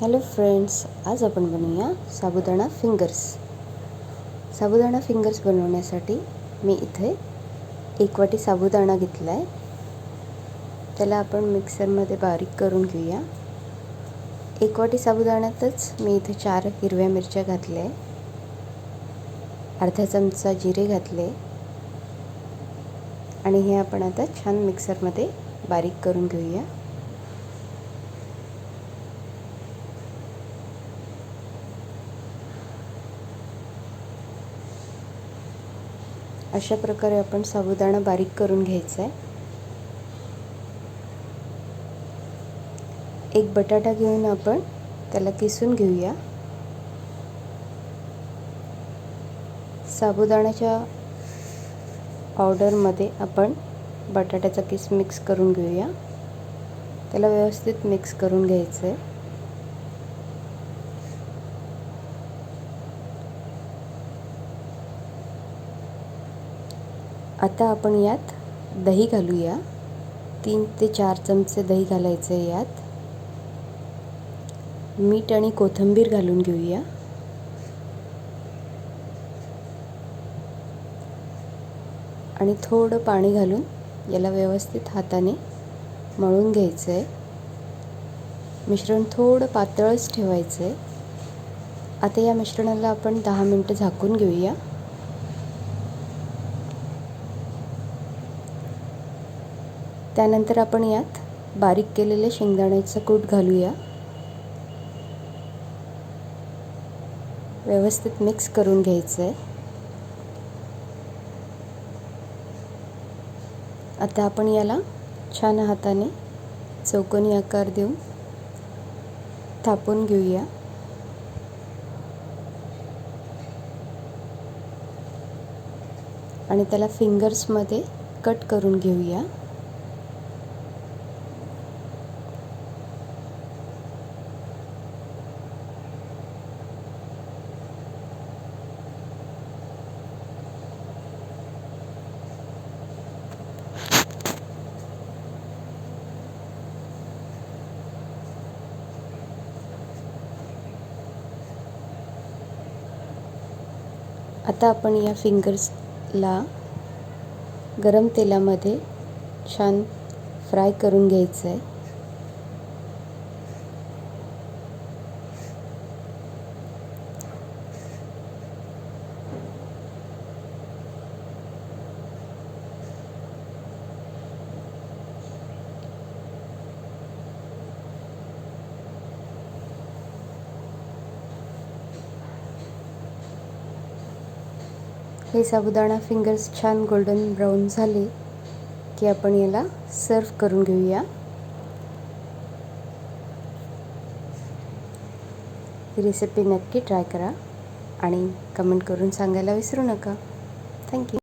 Hello friends आज आपण बनवूया साबुदाणा फिंगर्स साबुदाणा फिंगर्स बनवण्यासाठी मी इथे एक वाटी साबुदाणा घेतला आहे त्याला आपण मिक्सरमध्ये बारीक करून घेऊया. एक वाटी साबुदाण्यातच मी इथे चार हिरव्या मिरच्या घातल्या आहे अर्धा चमचा जिरे घातले. आणि हे आपण आता छान मिक्सरमध्ये बारीक करून घेऊया. अशा प्रकारे आपण साबुदाणा बारीक करून घ्यायचा आहे एक बटाटा घेऊन आपण त्याला किसून घेऊया. साबुदाण्याच्या पावडरमध्ये आपण बटाट्याचा किस मिक्स करून घेऊया. त्याला व्यवस्थित मिक्स करून घ्यायचं आहे आता आपण यात दही घालूया. तीन ते चार चमचे दही घालायचे यात. मीठ आणि कोथिंबीर घालून घेऊया. आणि थोडं पाणी घालून याला व्यवस्थित हाताने मळून घ्यायचं आहे मिश्रण थोडं पातळच ठेवायचं आहे आता या मिश्रणाला आपण दहा मिनटं झाकून घेऊया. त्यानंतर आपण यात बारीक केलेले शेंगदाण्याचं कूट घालूया. व्यवस्थित मिक्स करून घ्यायचं आहे आता आपण याला छान हाताने चौकोनी आकार देऊन थापून घेऊया. आणि त्याला फिंगर्समध्ये कट करून घेऊया. आता आपण या फिंगर्सला गरम तेलामध्ये छान फ्राय करून घ्यायचं आहे हे साबुदाणा फिंगर्स छान गोल्डन ब्राऊन झाले की आपण याला सर्व करून घेऊया. ही रेसिपी नक्की ट्राय करा आणि कमेंट करून सांगायला विसरू नका. थँक्यू